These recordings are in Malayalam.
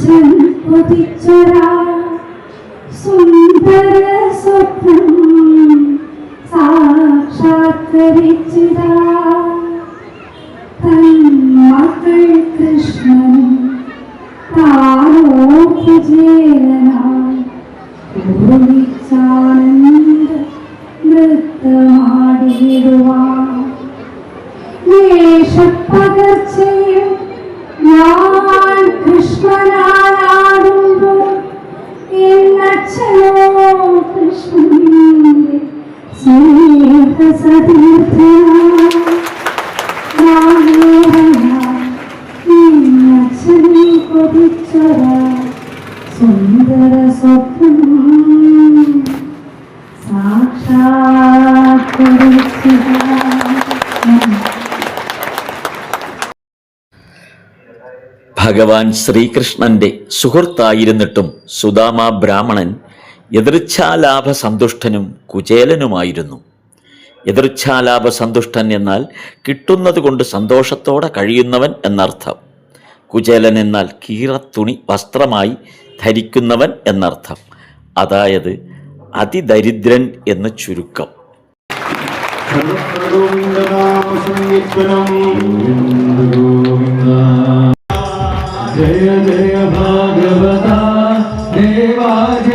എന്നച്ഛൻ ഭഗവാൻ ശ്രീകൃഷ്ണന്റെ സുഹൃത്തായിരുന്നിട്ടും സുദാമ ബ്രാഹ്മണൻ എതിർച്ഛാലാഭ സന്തുഷ്ടനും കുചേലനുമായിരുന്നു. എതിർച്ഛാലാഭ സന്തുഷ്ടൻ എന്നാൽ കിട്ടുന്നത് കൊണ്ട് സന്തോഷത്തോടെ കഴിയുന്നവൻ എന്നർത്ഥം. കുചേലൻ എന്നാൽ കീറത്തുണി വസ്ത്രമായി ധരിക്കുന്നവൻ എന്നർത്ഥം. അതായത് അതിദരിദ്രൻ എന്ന് ചുരുക്കം. ജയ ജയ ഭാഗവത ദേവാജ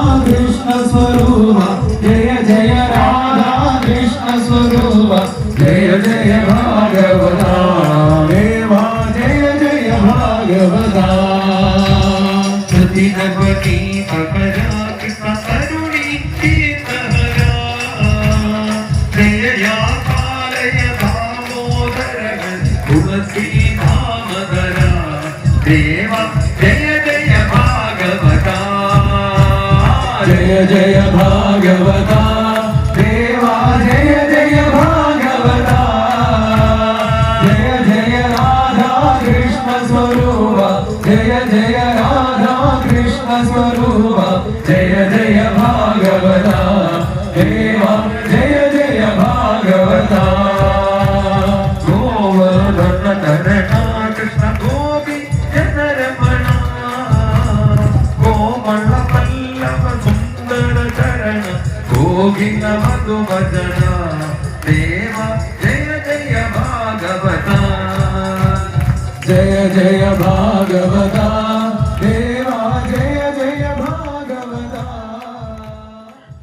രാധാ കൃഷ്ണ സ്വരൂപ ജയ ജയ രാധാ കൃഷ്ണ സ്വരൂപ ജയ ജയ ഭാഗവത ദേവ ജയ ജയ ഭാഗവത ഭാഗവത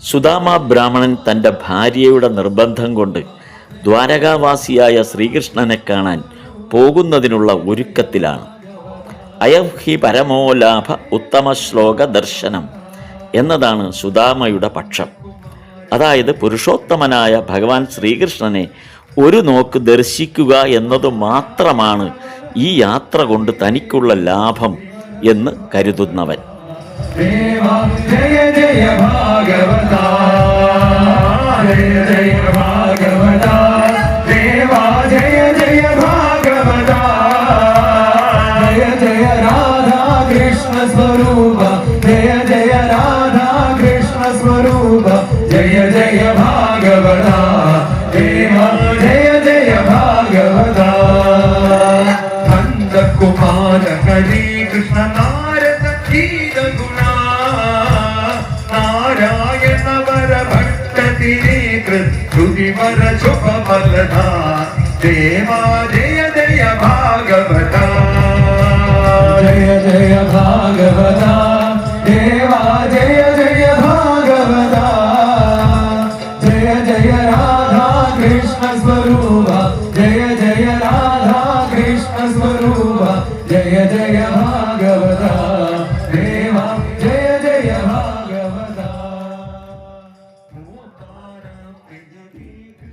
സുദാമ ബ്രാഹ്മണൻ തന്റെ ഭാര്യയുടെ നിർബന്ധം കൊണ്ട് ദ്വാരകാവാസിയായ ശ്രീകൃഷ്ണനെ കാണാൻ പോകുന്നതിനുള്ള ഒരുക്കത്തിലാണ്. അയഹി പരമോലാഭ ഉത്തമ ശ്ലോക ദർശനം എന്നതാണ് സുദാമയുടെ പക്ഷം. അതായത് പുരുഷോത്തമനായ ഭഗവാൻ ശ്രീകൃഷ്ണനെ ഒരു നോക്ക് ദർശിക്കുക എന്നത് മാത്രമാണ് ഈ യാത്ര കൊണ്ട് തനിക്കുള്ള ലാഭം എന്ന് കരുതുന്നവൻ. ദേവ ജയ ജയ ഭാഗവത ജയ ജയ ഭാഗവത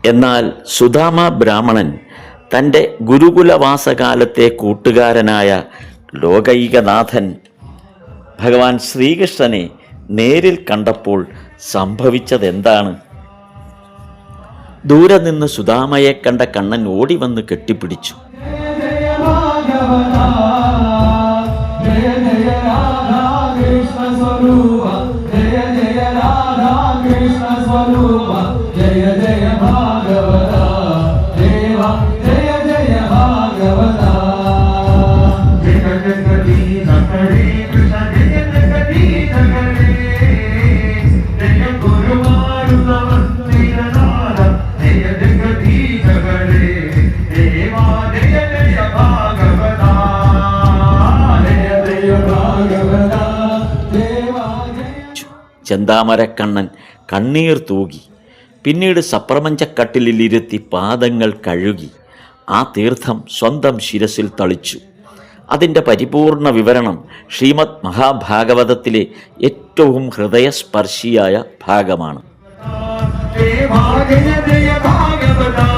എന്നാൽ സുധാമ ബ്രാഹ്മണൻ തന്റെ ഗുരുകുലവാസകാലത്തെ കൂട്ടുകാരനായ ലോകൈകനാഥൻ ഭഗവാൻ ശ്രീകൃഷ്ണനെ നേരിൽ കണ്ടപ്പോൾ സംഭവിച്ചതെന്താണ്? ദൂരെ നിന്ന് സുധാമയെ കണ്ട കണ്ണൻ ഓടി വന്ന് കെട്ടിപ്പിടിച്ചു. ജയ ജയ രാധാ കൃഷ്ണ സ്വരൂപ. ചെന്താമരക്കണ്ണൻ കണ്ണീർ തൂകി. പിന്നീട് സപ്രപഞ്ചക്കട്ടിലിരുത്തി പാദങ്ങൾ കഴുകി. ആ തീർത്ഥം സ്വന്തം ശിരസിൽ തളിച്ചു. അതിന്റെ പരിപൂർണ വിവരണം ശ്രീമദ് മഹാഭാഗവതത്തിലെ ഏറ്റവും ഹൃദയസ്പർശിയായ ഭാഗമാണ് ഭാഗവത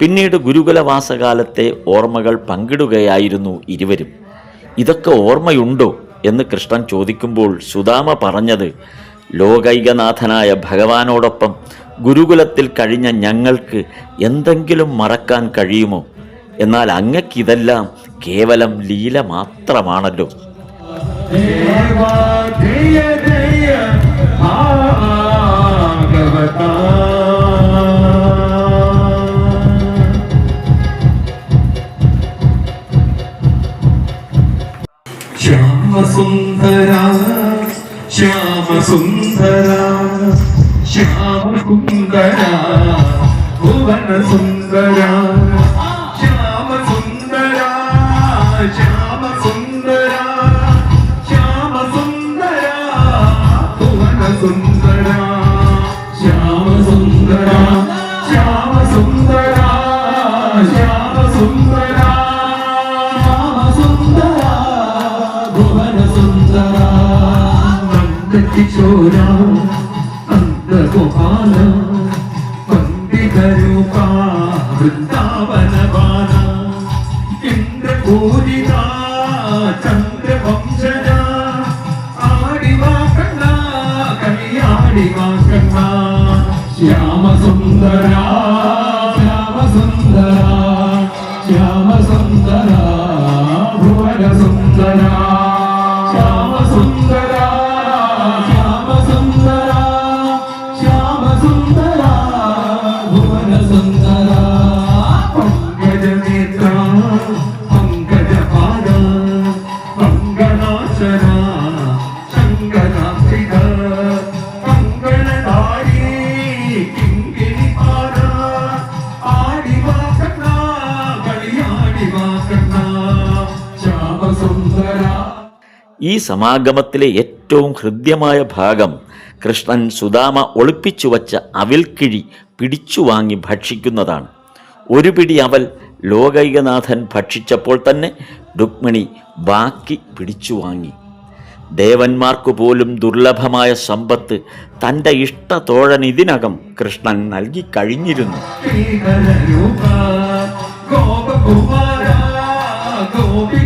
പിന്നീട് ഗുരുകുലവാസകാലത്തെ ഓർമ്മകൾ പങ്കിടുകയായിരുന്നു ഇരുവരും ഇതൊക്കെ ഓർമ്മയുണ്ടോ എന്ന് കൃഷ്ണൻ ചോദിക്കുമ്പോൾ സുദാമ പറഞ്ഞത് ലോകൈകനാഥനായ ഭഗവാനോടൊപ്പം ഗുരുകുലത്തിൽ കഴിഞ്ഞ ഞങ്ങൾക്ക് എന്തെങ്കിലും മറക്കാൻ കഴിയുമോ എന്നാൽ അങ്ങക്കിതെല്ലാം കേവലം ലീല മാത്രമാണല്ലോ ദേവാ श्यामसुन्दरा श्यामसुन्दरा सुन्दरा भुवनसुन्दरा। பிருந்தாவனவானா என்ற கோரிதா சந்திர ഈ സമാഗമത്തിലെ ഏറ്റവും ഹൃദ്യമായ ഭാഗം കൃഷ്ണൻ സുദാമ ഒളിപ്പിച്ചു വച്ച അവിൽക്കിഴി പിടിച്ചു വാങ്ങി ഭക്ഷിക്കുന്നതാണ്. ഒരു പിടി അവൽ ലോകൈകനാഥൻ ഭക്ഷിച്ചപ്പോൾ തന്നെ രുക്മിണി ബാക്കി പിടിച്ചു വാങ്ങി. ദേവന്മാർക്കു പോലും ദുർലഭമായ സമ്പത്ത് തന്റെ ഇഷ്ടതോഴൻ ഇതിനകം കൃഷ്ണൻ നൽകി കഴിഞ്ഞിരുന്നു. ഗോപകുമാര ഗോപികകന്ദ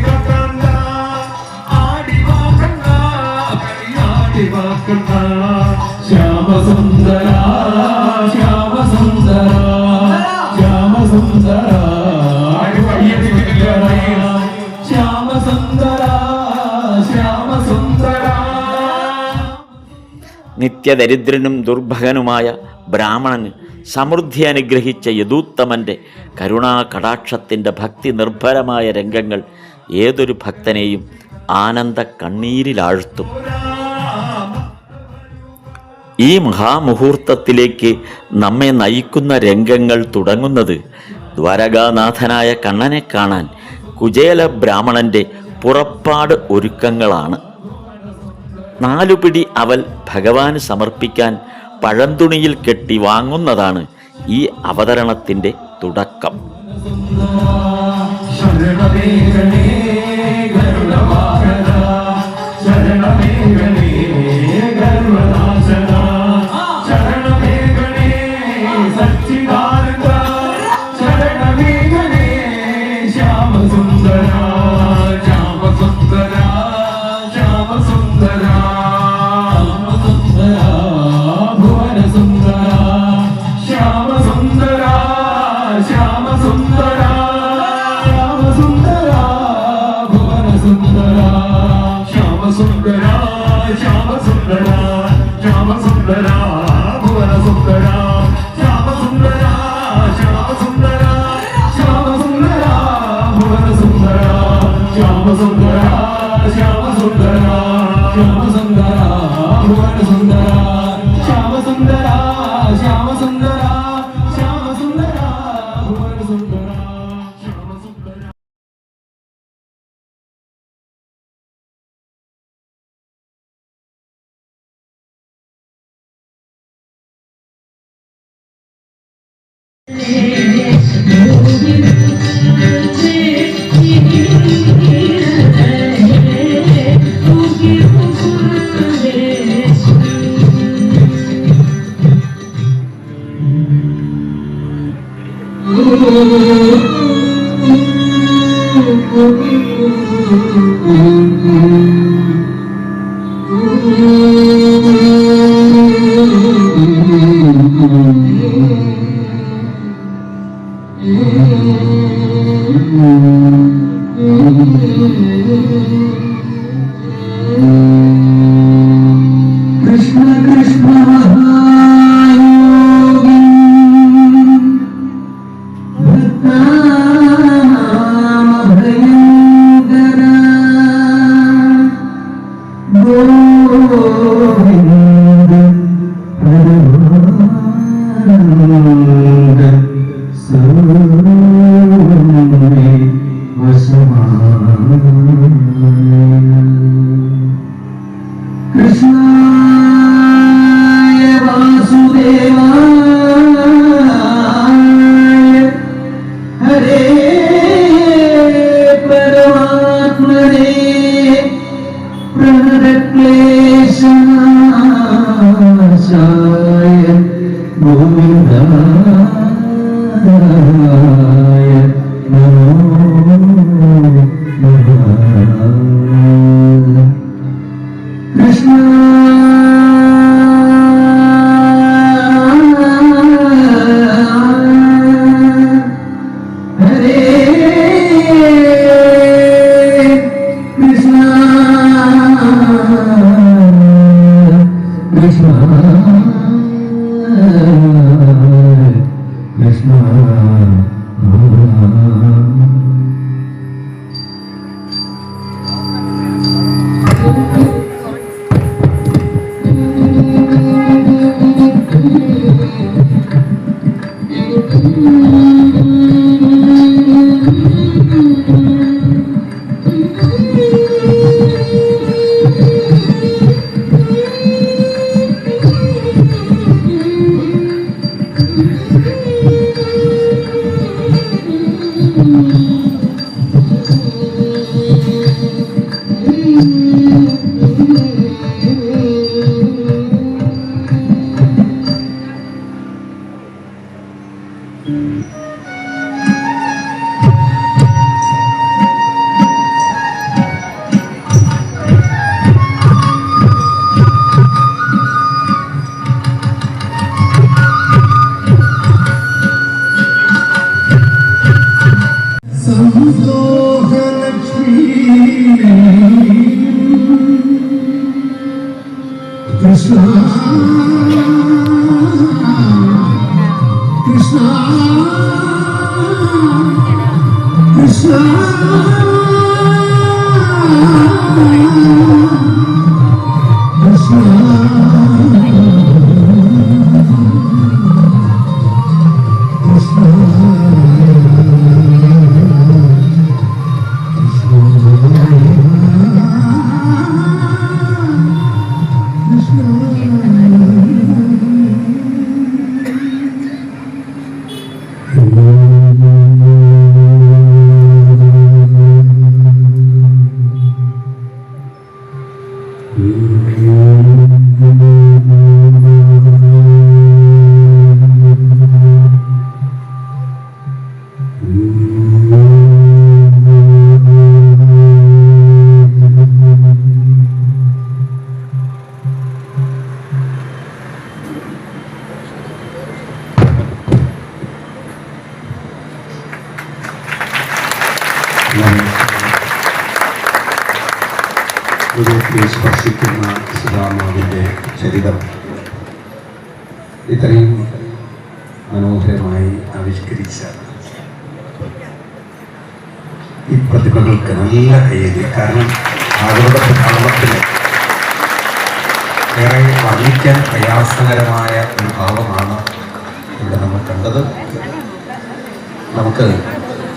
നിത്യദരിദ്രനും ദുർഭകനുമായ ബ്രാഹ്മണന് സമൃദ്ധി അനുഗ്രഹിച്ച യദൂത്തമന്റെ കരുണാകടാക്ഷത്തിന്റെ ഭക്തി നിർഭരമായ രംഗങ്ങൾ ഏതൊരു ഭക്തനെയും ആനന്ദ കണ്ണീരിലാഴ്ത്തും. ഈ മഹാമുഹൂർത്തത്തിലേക്ക് നമ്മെ നയിക്കുന്ന രംഗങ്ങൾ തുടങ്ങുന്നത് ദ്വാരകാനാഥനായ കണ്ണനെ കാണാൻ കുചേല ബ്രാഹ്മണന്റെ പുറപ്പാട് ഒരുക്കങ്ങളാണ്. നാലുപിടി അവൽ ഭഗവാന് സമർപ്പിക്കാൻ പഴന്തുണിയിൽ കെട്ടി വാങ്ങുന്നതാണ് ഈ അവതരണത്തിന്റെ തുടക്കം. ശരണമേ சுந்தரா Mm-hmm. Cristo. സ്പർശിക്കുന്ന സുധാമാവിന്റെ ചരിതം ഇത്രയും മനോഹരമായി ആവിഷ്കരിച്ച ഈ പ്രതിഭകൾക്ക് നല്ല കയ്യേറി കാരണം അവരുടെ ഭാവത്തിന് ഏറെ വർണിക്കാൻ പ്രയാസകരമായ ഒരു ഭാവമാണ് ഇവിടെ നമ്മൾ കണ്ടത്. നമുക്ക്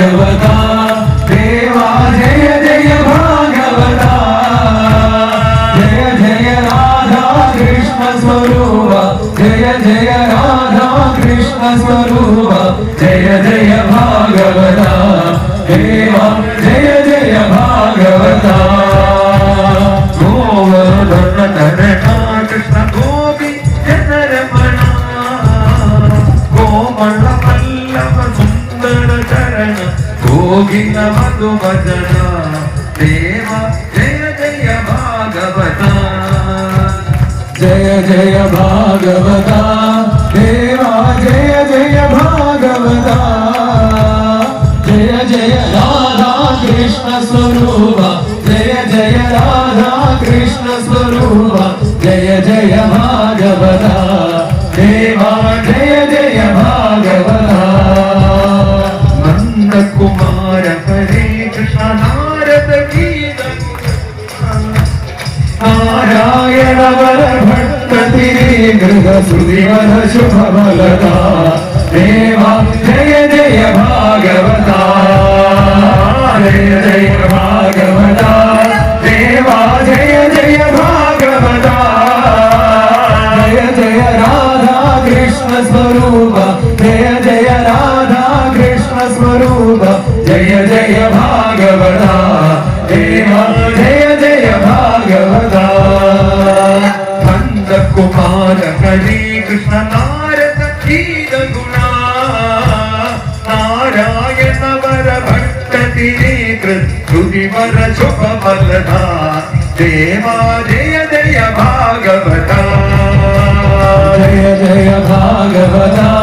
భాగవతా దేవా జయ జయ భాగవతా. జయ జయ రాధా కృష్ణ స్వరూప జయ జయ రాధా కృష్ణ స్వరూప జయ జయ భాగవతా. దేవా జయ జయ భాగవతా. భజన దేవ జయ జయ భాగవత. జయ జయ భాగవత. దేవా జయ జయ భాగవత. జయ జయ రాధా కృష్ణ స్వరూప. జయ జయ రాధా కృష్ణ స్వరూప. జయ జయ భాగవత. దేవా జయ జయ दिवः शुभमलता देवा जय जय भागवता जय जय भागवता देवा जय जय भागवता जय जय राधा कृष्ण स्वरूप जय जय राधा कृष्ण स्वरूप जय जय Bhagavata Radha Hare Krishna Narada Kida Guna Narayana Vara Bhakta Tirikrit Rudi Vara Chopha Vallada Deva Jaya Jaya Bhagavata Jaya Jaya Bhagavata